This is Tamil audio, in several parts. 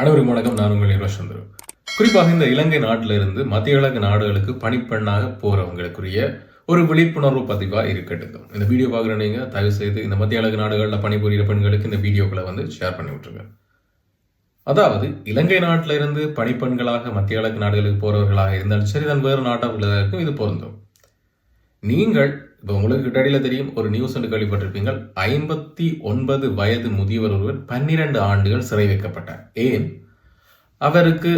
அனைவரும் வணக்கம். நான் உங்கள் யுவசந்திரு குறிப்பாக இந்த இலங்கை நாட்டில இருந்து மத்திய கிழக்கு நாடுகளுக்கு பணிப்பெண்ணாக போறவங்களுக்குரிய ஒரு விழிப்புணர்வு பதிவா இருக்கட்டும். இந்த வீடியோ பார்க்குற நீங்க தயவு செய்து இந்த மத்திய கிழக்கு நாடுகளில் பணிபுரிகிற பெண்களுக்கு இந்த வீடியோக்களை வந்து ஷேர் பண்ணி விட்டுருங்க. அதாவது இலங்கை நாட்டில இருந்து பணிப்பெண்களாக மத்திய கிழக்கு நாடுகளுக்கு போறவர்களாக இருந்தாலும் சரி தன் வேறு நாட்டவர்களுக்கும் இது பொருந்தும். நீங்கள் இப்போ உங்களுக்கு கிட்டடியில் தெரியும் ஒரு நியூஸ் ஒன்று கேள்விப்பட்டிருப்பீங்கள். ஐம்பத்தி ஒன்பது வயது முதியவர் ஒருவர் பன்னிரண்டு ஆண்டுகள் சிறை வைக்கப்பட்டார். ஏன்? அவருக்கு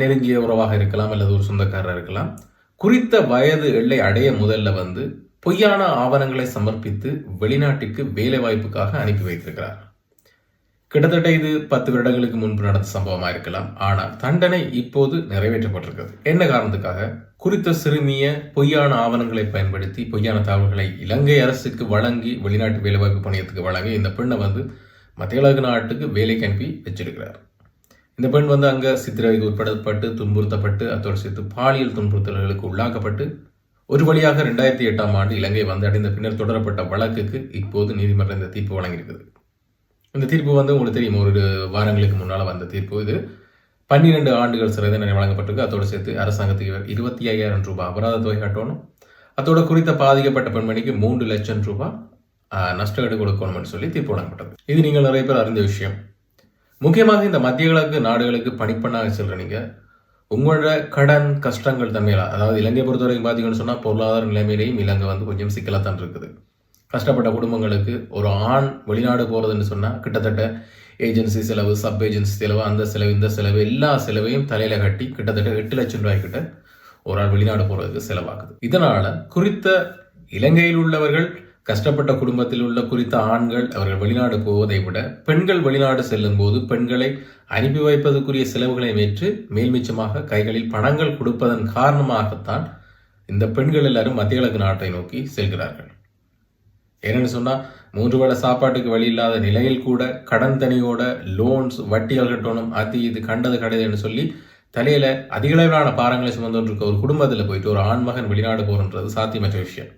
நெருங்கிய உறவாக இருக்கலாம் அல்லது ஒரு சொந்தக்காரர் இருக்கலாம். குறித்த வயது எல்லை அடைய முதல்ல வந்து பொய்யான ஆவணங்களை சமர்ப்பித்து வெளிநாட்டுக்கு வேலை வாய்ப்புக்காக அனுப்பி வைத்திருக்கிறார். கிட்டத்தட்ட இது பத்து வருடங்களுக்கு முன்பு நடந்த சம்பவமா இருக்கலாம். ஆனால் தண்டனை இப்போது நிறைவேற்றப்பட்டிருக்கிறது. என்ன காரணத்துக்காக? குறித்த சிறுமிய பொய்யான ஆவணங்களை பயன்படுத்தி பொய்யான தகவல்களை இலங்கை அரசுக்கு வழங்கி வெளிநாட்டு வேலைவாய்ப்பு பணியத்துக்கு வழங்கி இந்த பெண்ணை வந்து மத்திய கிழக்கு நாட்டுக்கு வேலைக்கு அனுப்பி வச்சிருக்கிறார். இந்த பெண் வந்து அங்க சித்திரவைக்கு உட்படுத்தப்பட்டு துன்புறுத்தப்பட்டு அத்தோடு சேர்த்து பாலியல் துன்புறுத்தல்களுக்கு உள்ளாக்கப்பட்டு ஒரு வழியாக ரெண்டாயிரத்தி எட்டாம் ஆண்டு இலங்கை வந்து அடைந்த பின்னர் தொடரப்பட்ட வழக்குக்கு இப்போது நீதிமன்றம் இந்த தீர்ப்பு வழங்கியிருக்குது இந்த தீர்ப்பு வந்து உங்களுக்கு தெரியும். ஒரு வாரங்களுக்கு முன்னால் வந்த தீர்ப்பு இது. பன்னிரெண்டு ஆண்டுகள் சிறை தண்டனை வழங்கப்பட்டிருக்கு. அதோடு சேர்த்து அரசாங்கத்துக்கு இருபத்தி ஐயாயிரம் ரூபாய் அபராத தொகை கட்டணும். அதோட குறித்த பாதிக்கப்பட்ட பெண்மணிக்கு மூன்று லட்சம் ரூபாய் ஆஹ், நஷ்டஈடு கொடுக்கணும்னு சொல்லி தீர்ப்பு வழங்கப்பட்டது. இது நீங்கள் நிறைய பேர் அறிந்த விஷயம். முக்கியமாக இந்த மத்திய கிழக்கு நாடுகளுக்கு பணிப்பெண்ணாக செல்ற நீங்க உங்களோட கடன் கஷ்டங்கள் தன்மையில அதாவது இலங்கை பொறுத்தவரைக்கும் பார்த்தீங்கன்னு சொன்னால் பொருளாதார நிலைமையிலையும் இலங்கை வந்து கொஞ்சம் சிக்கலாக தான் இருக்குது. கஷ்டப்பட்ட குடும்பங்களுக்கு ஒரு ஆண் வெளிநாடு போகிறதுன்னு சொன்னால் கிட்டத்தட்ட ஏஜென்சி செலவு சப் ஏஜென்சி செலவு அந்த செலவு இந்த செலவு எல்லா செலவையும் தலையில் கட்டி கிட்டத்தட்ட எட்டு லட்சம் ரூபாய் கிட்ட ஒரு ஆள் வெளிநாடு போகிறதுக்கு செலவாகுது. இதனால் குறித்த இலங்கையில் உள்ளவர்கள் கஷ்டப்பட்ட குடும்பத்தில் உள்ள குறித்த ஆண்கள் அவர்கள் வெளிநாடு போவதை விட பெண்கள் வெளிநாடு செல்லும் போது பெண்களை அனுப்பி வைப்பதற்குரிய செலவுகளை ஏற்று மேல்மிச்சமாக கைகளில் பணங்கள் கொடுப்பதன் காரணமாகத்தான் இந்த பெண்கள் எல்லாரும் மத்திய கிழக்கு நாட்டை நோக்கி செல்கிறார்கள். ஏன்னு சொன்னால் மூன்று வேளை சாப்பாட்டுக்கு வழி இல்லாத நிலையில் கூட கடன் தனியோட லோன்ஸ் வட்டிகள் கட்டணும் அது இது கண்டது கிடையாதுன்னு சொல்லி தலையில் அதிகளவிலான பாரங்களை சுமந்து இருக்க ஒரு குடும்பத்தில் போயிட்டு ஒரு ஆண்மகன் வெளிநாடு போகிறன்றது சாத்தியமற்ற விஷயம்.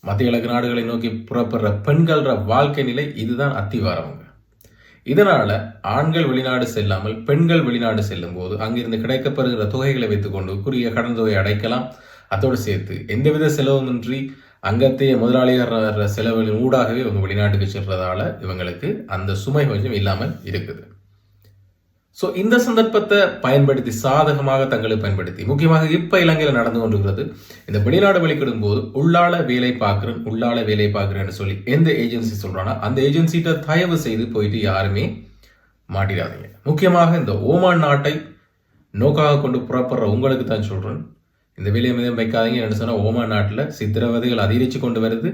மத்திய கிழக்கு நாடுகளை நோக்கி புறப்படுற பெண்கள வாழ்க்கை நிலை இதுதான் அத்திவாரவங்க இதனால் ஆண்கள் வெளிநாடு செல்லாமல் பெண்கள் வெளிநாடு செல்லும் போது அங்கிருந்து கிடைக்கப்படுகிற தொகைகளை வைத்துக்கொண்டு குறுகிய கடன் தொகையை அடைக்கலாம். அதோடு சேர்த்து எந்தவித செலவுமின்றி அங்கத்தைய முதலாளிகள் செலவுகளின் ஊடாகவே இவங்க வெளிநாட்டுக்கு செல்றதால இவங்களுக்கு அந்த சுமை கொஞ்சம் இல்லாமல் இருக்குது. ஸோ இந்த சந்தர்ப்பத்தை பயன்படுத்தி சாதகமாக தங்களை பயன்படுத்தி முக்கியமாக இப்போ இலங்கையில் நடந்து கொண்டிருக்கிறது இந்த வெளிநாடு வெளிக்கிடும் போது உள்ளால வேலை பார்க்குறேன் உள்ளால வேலை பார்க்குறேன்னு சொல்லி எந்த ஏஜென்சி சொல்கிறானா அந்த ஏஜென்சிகிட்ட தயவு செய்து போயிட்டு யாருமே மாட்டிடாதீங்க. முக்கியமாக இந்த ஓமான் நாட்டை நோக்காக கொண்டு புறப்படுற உங்களுக்கு தான் சொல்கிறேன் இந்த வேலையை மீதும் வைக்காதீங்க என்று சொன்னால் ஓமான் நாட்டில் சித்திரவதைகள் அதிகரித்து கொண்டு வருது.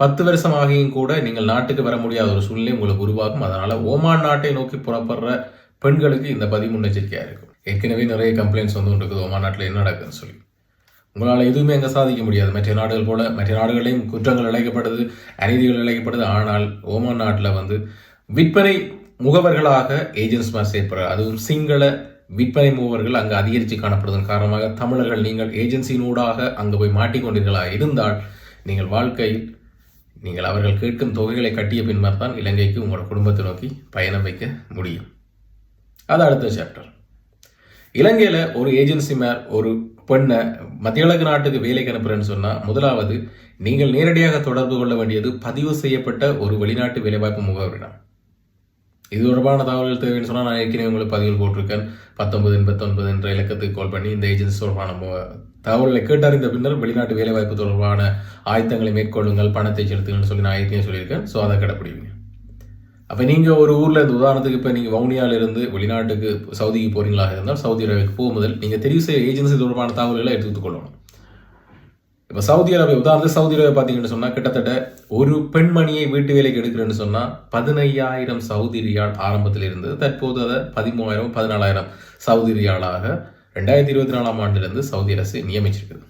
பத்து வருஷம் ஆகியும் கூட நீங்கள் நாட்டுக்கு வர முடியாத ஒரு சூழ்நிலை உங்களுக்கு உருவாகும். அதனால் ஓமான் நாட்டை நோக்கி புறப்படுற பெண்களுக்கு இந்த பதிவு முன்னெச்சரிக்கையாக இருக்கும். ஏற்கனவே நிறைய கம்ப்ளைண்ட்ஸ் வந்து கொண்டு இருக்குது ஓமான் நாட்டில் என்ன நடக்குதுன்னு சொல்லி. உங்களால் எதுவுமே அங்கே சாதிக்க முடியாது. மற்ற நாடுகள் போல மற்ற நாடுகளையும் குற்றங்கள் இழைக்கப்படுது அநீதிகள் இழைக்கப்படுது ஆனால் ஓமான் நாட்டில் வந்து விற்பனை முகவர்களாக ஏஜென்ட்ஸ் மாதிரி செயற்படுறார் அதுவும் சிங்கள விற்பனை முகவர்கள் அங்கு அதிகரித்து காணப்படுவதன் காரணமாக தமிழர்கள் நீங்கள் ஏஜென்சியினூடாக அங்கு போய் மாட்டிக்கொண்டீர்களாக இருந்தால் நீங்கள் வாழ்க்கையில் நீங்கள் அவர்கள் கேட்கும் தொகைகளை கட்டிய பின்னர் தான் இலங்கைக்கு உங்களோட குடும்பத்தை நோக்கி பயணம் வைக்க முடியும். அது அடுத்த சாப்டர் இலங்கையில் ஒரு ஏஜென்சி மேல் ஒரு பெண்ணை மத்திய கிழக்கு நாட்டுக்கு வேலைக்கு அனுப்புறேன்னு சொன்னால் முதலாவது நீங்கள் நேரடியாக தொடர்பு கொள்ள வேண்டியது பதிவு செய்யப்பட்ட ஒரு வெளிநாட்டு வேலைவாய்ப்பு முகவரிடம். இது தொடர்பான தகவல்கள் தேவைன்னு சொன்னால் நான் ஏற்கனவே உங்களுக்கு பதிவில் போட்டிருக்கேன். பத்தொன்பது எண்பத்தொன்பது என்ற இலக்கத்துக்கு கால் பண்ணி இந்த ஏஜென்சி தொடர்பான தகவல்களை கேட்டறிந்த பின்னர் வெளிநாட்டு வேலைவாய்ப்பு தொடர்பான ஆயத்தங்களை மேற்கொள்ளுங்கள் பணத்தை செலுத்துங்கள்னு சொல்லி நான் ஏற்கனவே சொல்லியிருக்கேன். ஸோ அதை கடைப்பிடிங்க. அப்போ நீங்கள் ஒரு ஊரில் இந்த உதாரணத்துக்கு இப்போ நீங்கள் வவுனியாவிலிருந்து வெளிநாட்டுக்கு சவுதிக்கு போகிறீங்களாக இருந்தால் சவுதி அரேபியாவுக்கு போகும் முதல் நீங்கள் தெரிவு செய்ய ஏஜென்சி தொடர்பான தகவல்களை எடுத்துக்கொள்ளணும் இப்போ சவுதி அரேபியா உதாரணத்துக்கு சவுதி அரேபியா பார்த்தீங்கன்னு சொன்னால் கிட்டத்தட்ட ஒரு பெண்மணியை வீட்டு வேலைக்கு எடுக்கிறேன்னு சொன்னால் பதினையாயிரம் சவுதி ரியால் ஆரம்பத்தில் இருந்தது. தற்போது அதை பதிமூவாயிரம் பதினாலாயிரம் சவுதி ரியாலாக ரெண்டாயிரத்தி இருபத்தி நாலாம் ஆண்டிலிருந்து சவுதி அரசு நியமிச்சிருக்குது.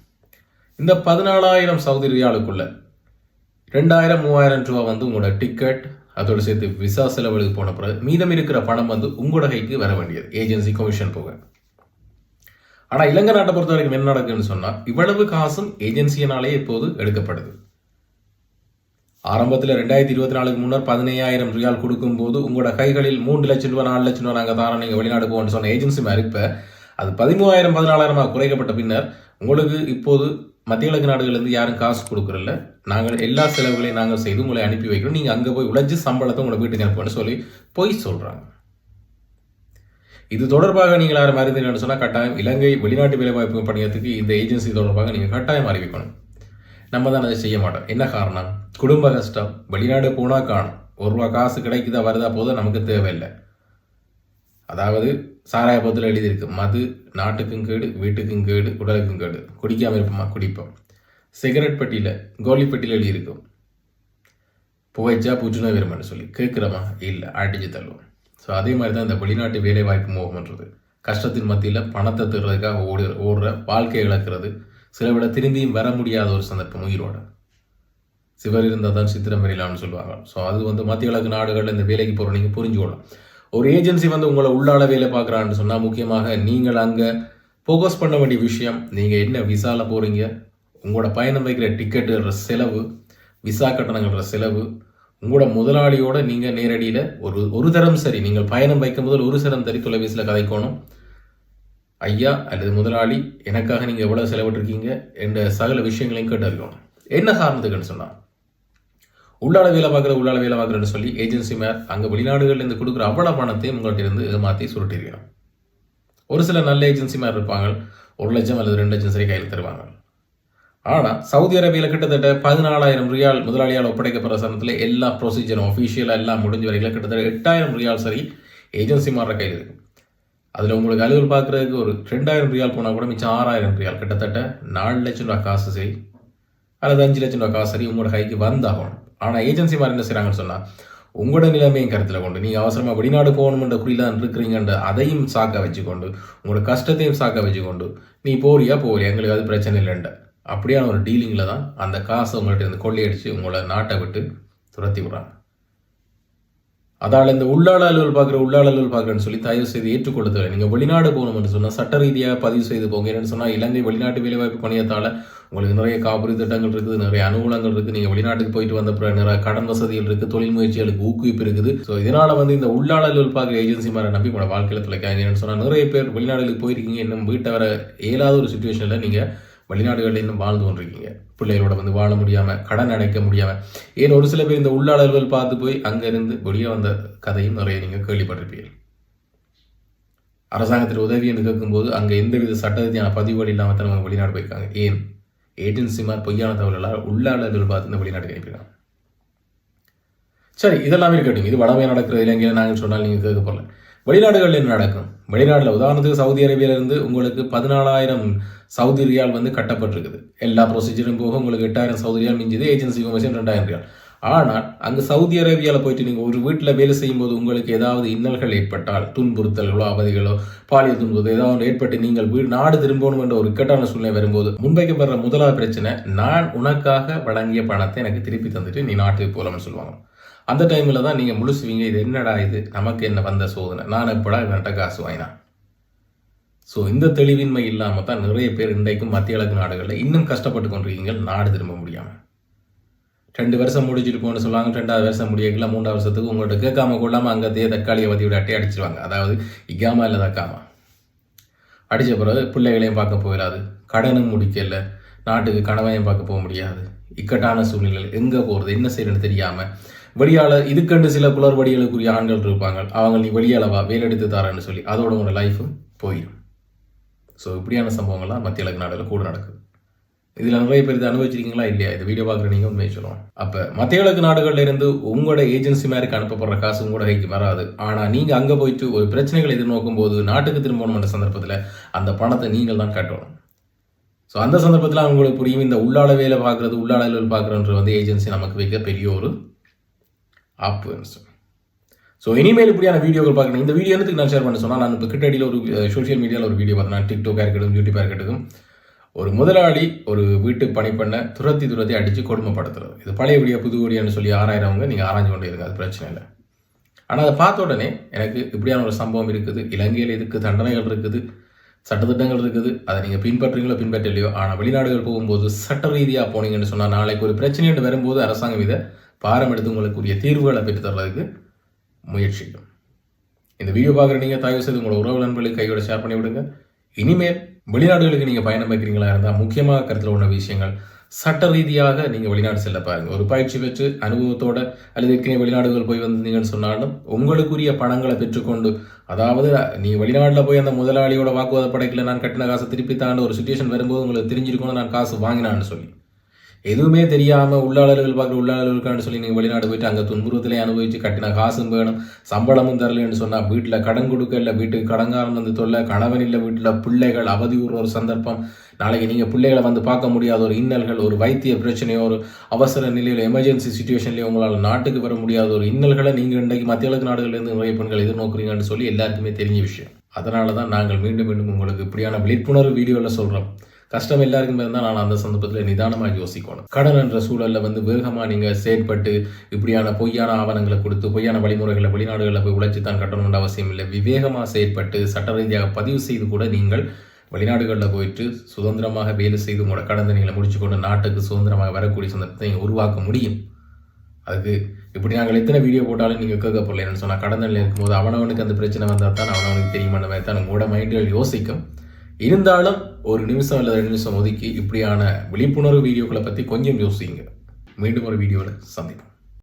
இந்த பதினாலாயிரம் சவுதி ரியாலுக்குள்ள ரெண்டாயிரம் மூவாயிரம் ரூபா வந்து உங்களோட டிக்கெட் அதோடு சேர்த்து விசா செலவுகளுக்கு போன பிறகு மீதம் இருக்கிற பணம் வந்து உங்களோட கைக்கு வர வேண்டியது. ஏஜென்சி கமிஷன் போக. ஆனால் இலங்கை நாட்டை பொறுத்த வரைக்கும் என்ன நடக்குதுன்னு சொன்னால் இவ்வளவு காசும் ஏஜென்சியினாலே இப்போது எடுக்கப்படுது. ஆரம்பத்தில் ரெண்டாயிரத்தி இருபத்தி நாலுக்கு முன்னர் பதினையாயிரம் ரியால் கொடுக்கும்போது உங்களோட கைகளில் மூன்று லட்சம் ரூபாய் நாலு லட்சம் ரூபா நாங்கள் தாரோம் நீங்கள் வெளிநாடு போகணும்னு சொன்ன ஏஜென்சி மாதிரி இப்போ அது பதிமூவாயிரம் பதினாலாயிரமாக குறைக்கப்பட்ட பின்னர் உங்களுக்கு இப்போது மத்திய கிழக்கு நாடுகள்லேருந்து யாரும் காசு கொடுக்குறல நாங்கள் எல்லா செலவுகளையும் நாங்கள் செய்து உங்களை அனுப்பி வைக்கிறோம். நீங்கள் அங்கே போய் உழைச்சி சம்பளத்தை உங்களை வீட்டுக்கு அனுப்புன்னு சொல்லி பொய் சொல்கிறாங்க இது தொடர்பாக நீங்கள் யாரும் அறிந்தீங்கன்னு சொன்னால் கட்டாயம் இலங்கை வெளிநாட்டு வேலைவாய்ப்பு பணியத்துக்கு இந்த ஏஜென்சி தொடர்பாக நீங்கள் கட்டாயம் அறிவிக்கணும். நம்ம தான் அதை செய்ய மாட்டோம். என்ன காரணம்? குடும்ப கஷ்டம். வெளிநாடு போனால் காணும். ஒரு ரூபா காசு கிடைக்குதா வருதா போதும் நமக்கு தேவையில்லை. அதாவது சாராய பத்தில் எழுதியிருக்கு. மது நாட்டுக்கும் கேடு வீட்டுக்கும் கேடு உடலுக்கும் கேடு. குடிக்காமல் இருப்போமா? குடிப்போம். சிகரெட் பெட்டியில் கோலி பெட்டியில் எழுதியிருக்கும் புகைச்சா புற்றுநோய் வருமானு சொல்லி. கேட்குறோமா? இல்லை. அடிச்சு தள்ளுவோம். ஸோ அதே மாதிரி தான் இந்த வெளிநாட்டு வேலை வாய்ப்பு மோகம்ன்றது கஷ்டத்தின் மத்தியில் பணத்தை திருறதுக்காக ஓடி ஓடுற வாழ்க்கையை இழக்கிறது. சில விட திரும்பியும் வர முடியாத ஒரு சந்தர்ப்பம் உயிரோட. சிவர் இருந்தால் தான் சித்திரம் வரையலாம்னு சொல்லுவாங்க. ஸோ அது வந்து மத்திய கிழக்கு நாடுகளில் இந்த வேலைக்கு போகிற நீங்கள் புரிஞ்சுக்கணும். ஒரு ஏஜென்சி வந்து உங்களை உள்ளால வேலை பார்க்குறான்னு சொன்னால் முக்கியமாக நீங்கள் அங்கே ஃபோக்கஸ் பண்ண வேண்டிய விஷயம் நீங்கள் என்ன விசாவில் போகிறீங்க உங்களோட பயணம் வைக்கிற டிக்கெட்டுன்ற செலவு விசா கட்டணங்கள்ன்ற செலவு உங்களோட முதலாளியோட நீங்கள் நேரடியில் ஒரு ஒரு தரம் சரி நீங்கள் பயணம் வைக்கும் முதல் ஒரு தரம் சரி தொலைபேசியில் கதைக்கணும். ஐயா அல்லது முதலாளி எனக்காக நீங்கள் எவ்வளோ செலவிட்டிருக்கீங்க என்ற சகல விஷயங்களையும் கேட்டறிக்கணும் என்ன காரணத்துக்குன்னு சொன்னால் உள்ளாட வேலை பார்க்குற உள்ளாட வேலை பார்க்குறேன்னு சொல்லி ஏஜென்சி மேர் அங்கே வெளிநாடுகள்லேருந்து கொடுக்குற அவ்வளோ பணத்தையும் உங்கள்கிட்ட இருந்து ஏமாற்றி சுருட்டிருக்கணும். ஒரு சில நல்ல ஏஜென்சி மேர் இருப்பாங்க ஒரு லட்சம் அல்லது ரெண்டு லட்சம் சரி கையில் தருவாங்க. ஆனால் சவுதி அரேபியாவில் கிட்டத்தட்ட பதினாலாயிரம் ரியால் முதலாளியால் ஒப்படைக்கப்படுற சமயத்தில் எல்லா ப்ரொசீஜரும் ஒஃபிஷியலாக எல்லாம் முடிஞ்ச வரைக்கும் கிட்டத்தட்ட எட்டாயிரம் ரியால் சரி ஏஜென்சி மாற கையில் இருக்கு. அதில் உங்களுக்கு அலுவல் பார்க்குறதுக்கு ஒரு ரெண்டாயிரம் ரியால் போனால் கூட மிச்சம் ஆறாயிரம் ரியால். கிட்டத்தட்ட நாலு லட்சம் ரூபா காசு சரி அல்லது அஞ்சு லட்சம் ரூபா காசு சரி உங்களோட கைக்கு வந்தாகணும். ஆனால் ஏஜென்சி மாதிரி என்ன செய்கிறாங்கன்னு சொன்னால் உங்களோட நிலைமையும் கருத்தில் கொண்டு நீங்கள் அவசரமாக வெளிநாடு போகணுமென்ற குறியில் இருக்கிறீங்கன்ற அதையும் சாக்க வச்சுக்கொண்டு உங்களோட கஷ்டத்தையும் சாக்க வச்சுக்கொண்டு நீ போறியா போறியா எங்களுக்கு அது பிரச்சனை இல்லைன்ற. அப்படியான ஒரு டீலிங்கில் தான் அந்த காசை உங்கள்கிட்ட இருந்து கொள்ளையடிச்சு உங்களை நாட்டை விட்டு துரத்தி விடுறாங்க. அதால் இந்த உள்ளாள அலுவல் பார்க்குற உள்ளாள அலுவல் பார்க்குறேன்னு சொல்லி தயவு செய்து ஏற்றுக்கொடுத்து நீங்கள் வெளிநாடு போகணும்னு சொன்னால் சட்ட ரீதியாக பதிவு செய்து போங்க. சொன்னால் இலங்கை வெளிநாட்டு வேலைவாய்ப்பு பணியத்தால் உங்களுக்கு நிறைய காப்புறுதி திட்டங்கள் இருக்குது நிறைய அனுகூலங்கள் இருக்குது. நீங்கள் வெளிநாட்டுக்கு போயிட்டு வந்த பிறகு நிறைய கடன் வசதிகள் இருக்குது தொழில் முயற்சிகளுக்கு ஊக்குவிப்பு இருக்குது. ஸோ இதனால் வந்து இந்த உள்ளாள அலுவல் பார்க்குற ஏஜென்சி மாதிரி நம்பி உங்களோட வாழ்க்கையில் தொலைக்காங்க சொன்னால் நிறைய பேர் வெளிநாடுகளுக்கு போயிருக்கீங்க. இன்னும் வீட்டை வர இயலாத ஒரு சுச்சுவேஷனில் நீங்கள் வெளிநாடுகளில் இன்னும் வாழ்ந்து கொண்டிருக்கீங்க. பிள்ளைகளோட வந்து வாழ முடியாமல் கடன் அடைக்க முடியாமல் ஏன் ஒரு சில பேர் இந்த உள்ளாளர்கள் பார்த்து போய் அங்கேருந்து வெளியே வந்த கதையும் நிறைய நீங்கள் கேள்விப்பட்டிருப்பீர்கள். அரசாங்கத்தில் உதவி என்று கேட்கும்போது அங்கே எந்தவித வித ரீதியான பதிவுகள் இல்லாமல் தான் அவங்க வெளிநாடு போயிருக்காங்க. ஏன்? ஏஜென்சி மாதிரி பொய்யான தகவல்களால் உள்ளாளர்கள் பார்த்து இந்த வெளிநாடு அனுப்பிடுறாங்க சரி இதெல்லாமே இருக்கட்டும். இது வடமையாக நடக்கிற இலங்கையில் நாங்கள் சொன்னால் நீங்கள் கேட்க போகல வெளிநாடுகளில் என்ன நடக்கும்? வெளிநாட்டில் உதாரணத்துக்கு சவுதி அரேபியாவிலிருந்து உங்களுக்கு பதினாலாயிரம் சவுதி ரியால் வந்து கட்டப்பட்டிருக்குது. எல்லா ப்ரொசீஜரும் போக உங்களுக்கு எட்டாயிரம் சவுதி ரியால் மிஞ்சுது ஏஜென்சி கமிஷன் ரெண்டாயிரம் ரியால். ஆனால் அங்கே சவுதி அரேபியாவில் போயிட்டு நீங்கள் ஒரு வீட்டில் வேலை செய்யும்போது உங்களுக்கு ஏதாவது இன்னல்கள் ஏற்பட்டால் துன்புறுத்தல்களோ அவதிகளோ பாலியல் துன்புறுத்தல் ஏதாவது ஏற்பட்டு நீங்கள் வீடு நாடு திரும்பணும் என்ற ஒரு இக்கட்டான சூழ்நிலை வரும்போது முன்வைக்கப்படுற முதலாவது பிரச்சனை நான் உனக்காக வழங்கிய பணத்தை எனக்கு திருப்பி தந்துட்டு நீ நாட்டுக்கு போகலாம்னு சொல்லுவாங்க. அந்த டைமில் தான் நீங்கள் முழுசுவீங்க. இது என்னடா இது? நமக்கு என்ன வந்த சோதனை? நான் எப்படா இவன்கிட்ட காசு வாங்கினா ஸோ இந்த தெளிவின்மை இல்லாமல் தான் நிறைய பேர் இன்றைக்கும் மத்திய கிழக்கு நாடுகளில் இன்னும் கஷ்டப்பட்டு கொண்டிருக்கீங்க. நாடு திரும்ப முடியாமல் ரெண்டு வருஷம் முடிச்சுட்டு போன்னு சொல்லுவாங்க. ரெண்டாவது வருஷம் முடியல மூன்றாவது வருஷத்துக்கு உங்கள்கிட்ட கேட்காம கொள்ளாமல் அங்கேயே தக்காளியை தற்காலிக விட அட்டை அடிச்சிருவாங்க. அதாவது இக்காமா இல்லை தக்காமா. அடித்த பிறகு பிள்ளைகளையும் பார்க்க போயிடாது கடனும் முடிக்கல. நாட்டுக்கு கணவனையும் பார்க்க போக முடியாது. இக்கட்டான சூழ்நிலை எங்கே போகிறது என்ன செய்யணும்னு தெரியாமல் வெளியால் இதுக்கண்டு சில குளறுபடிகளுக்குரிய ஆண்கள் இருப்பாங்க. அவங்க நீ வெளியாலவா வேலெடுத்து தரேன்னு சொல்லி அதோட உங்களோட லைஃபும் போயிடும் ஸோ இப்படியான சம்பவங்கள்லாம் மத்திய இலக்கு நாடுகள் கூட நடக்குது. இதில் நிறைய பேர் இதை அனுபவிச்சிருக்கீங்களா? இல்லையா? இது வீடியோ பார்க்குற நீங்கள் உண்மையை சொல்லுவோம் அப்போ மத்திய இலக்கு நாடுகளில் இருந்து உங்களோட ஏஜென்சி மாதிரி அனுப்பப்படுற காசு உங்களோட கைக்கு வராது. ஆனால் நீங்கள் அங்கே போயிட்டு ஒரு பிரச்சனைகளை எதிர்நோக்கும் போது நாட்டுக்கு திரும்பணுன்ற சந்தர்ப்பத்தில் அந்த பணத்தை நீங்கள் தான் கட்டணும். ஸோ அந்த சந்தர்ப்பத்தில் அவங்களுக்கு புரியும் இந்த உள்ளாள வேலை பார்க்குறது உள்ளாள பார்க்குறன்ற வந்து ஏஜென்சி நமக்கு வைக்க பெரிய ஒரு ஆப்பு ஸோ இனிமேல் இப்படியான வீடியோக்கள் பார்க்கணும். இந்த வீடியோ எதுக்கு நான் ஷேர் பண்ண சொன்னால் நான் இப்போ கிட்டடியில் ஒரு சோஷியல் மீடியாவில் ஒரு வீடியோ பார்த்தேன். டிக்டாக்காக இருக்கட்டும் யூடியூபாக இருக்கட்டும். ஒரு முதலாளி ஒரு வீட்டு பணி பண்ண துரத்தி துரத்தி அடித்து கொடுமைப்படுத்துறது. இது பழைய வீடியோ புது வீடியோன்னு சொல்லி ஆராயிறவங்க நீங்கள் ஆராய்ஞ்சு கொண்டே இருங்க அது பிரச்சனை இல்லை. ஆனால் அதை பார்த்த உடனே எனக்கு இப்படியான ஒரு சம்பவம் இருக்குது. இலங்கையில் இதுக்கு தண்டனைகள் இருக்குது? சட்டத்திட்டங்கள் இருக்குது. அதை நீங்கள் பின்பற்றுறீங்களோ பின்பற்றலையோ? ஆனால் வெளிநாடுகள் போகும்போது சட்ட ரீதியாக போனீங்கன்னு சொன்னால் நாளைக்கு ஒரு பிரச்சனைன்னு வரும்போது அரசாங்கம் இதை பாரம் எடுத்து உங்களுக்குரிய தீர்வுகளை பெற்றுத்தர்றதுக்கு முயற்சிக்கும். இந்த வீடியோ பார்க்குற நீங்கள் தயவு செய்து உங்களோட உறவு நண்பர்களுக்கு கையோட ஷேர் பண்ணி விடுங்க. இனிமேல் வெளிநாடுகளுக்கு நீங்கள் பயணம் வைக்கிறீங்களா இருந்தால் முக்கியமாக கருத்தில் உள்ள விஷயங்கள் சட்ட ரீதியாக நீங்கள் வெளிநாடு செல்ல பாருங்கள் ஒரு பயிற்சி பெற்று அனுபவத்தோட அல்லது ஏற்கனவே வெளிநாடுகள் போய் வந்தீங்கன்னு சொன்னாலும் உங்களுக்குரிய பணங்களை பெற்றுக்கொண்டு அதாவது நீங்கள் வெளிநாட்டில் போய் அந்த முதலாளியோட வாக்குவாத படைக்கல நான் கட்டின காசை திருப்பி தாண்ட ஒரு சுச்சுவேஷன் வரும்போது உங்களுக்கு தெரிஞ்சிருக்கணும் நான் காசு வாங்கினான்னு சொல்லி எதுவுமே தெரியாமல் உள்ளாளர்கள் பார்க்குற உள்ளாளர்களுக்கான சொல்லி நீங்கள் வெளிநாடு போயிட்டு அங்கே துன்புறுத்தலே அனுபவிச்சு கட்டின காசும் வேணும் சம்பளமும் தரலன்னு சொன்னால் வீட்டில் கடன் கொடுக்க இல்லை வீட்டுக்கு கடங்காரன் வந்து தொல்லை கணவன் இல்லை வீட்டில் பிள்ளைகள் அவதியுற ஒரு சந்தர்ப்பம். நாளைக்கு நீங்கள் பிள்ளைகளை வந்து பார்க்க முடியாத ஒரு இன்னல்கள் ஒரு வைத்திய பிரச்சனையோ ஒரு அவசர நிலையில் எமர்ஜென்சி சுச்சுவேஷன்லேயே உங்களால் நாட்டுக்கு வர முடியாத ஒரு இன்னல்களை நீங்கள் இன்றைக்கு மத்திய கிழக்கு நாடுகள்லேருந்து நிறைய பெண்கள் எதிர்நோக்குறீங்கன்னு சொல்லி எல்லாருக்குமே தெரிஞ்ச விஷயம். அதனால தான் நாங்கள் மீண்டும் மீண்டும் உங்களுக்கு இப்படியான விழிப்புணர்வு வீடியோவில் சொல்கிறோம் கஷ்டம் எல்லாருக்குமே இருந்தால் நான் அந்த சந்தர்ப்பத்தில் நிதானமாக யோசிக்கணும். கடன் என்ற சூழலில் வந்து வேகமாக நீங்கள் செயற்பட்டு இப்படியான பொய்யான ஆவணங்களை கொடுத்து பொய்யான வழிமுறைகளை வெளிநாடுகளில் போய் உழைச்சி தான் கட்டணும்னு அவசியம் இல்லை. விவேகமாக செயற்பட்டு சட்ட ரீதியாக பதிவு செய்து கூட நீங்கள் வெளிநாடுகளில் போயிட்டு சுதந்திரமாக வேலை செய்து உங்களோட நீங்களை முடிச்சு கொண்டு நாட்டுக்கு சுதந்திரமாக வரக்கூடிய சந்தர்ப்பத்தை நீங்கள் உருவாக்க முடியும். அதுக்கு இப்படி நாங்கள் எத்தனை வீடியோ போட்டாலும் நீங்கள் கேட்க போகல என்னன்னு சொன்னால் கடந்தணியில் இருக்கும்போது அவனவனுக்கு அந்த பிரச்சனை வந்தால் தான் அவனவனுக்கு தெரியுமான தான் உங்களோட மைண்டுகள் யோசிக்கும். இருந்தாலும் ஒரு நிமிஷம் அல்லது ரெண்டு நிமிஷம் ஒதுக்கி இப்படியான விழிப்புணர்வு வீடியோக்களை பற்றி கொஞ்சம் யோசிங்க. மீண்டும் ஒரு வீடியோவில் சந்திப்போம்.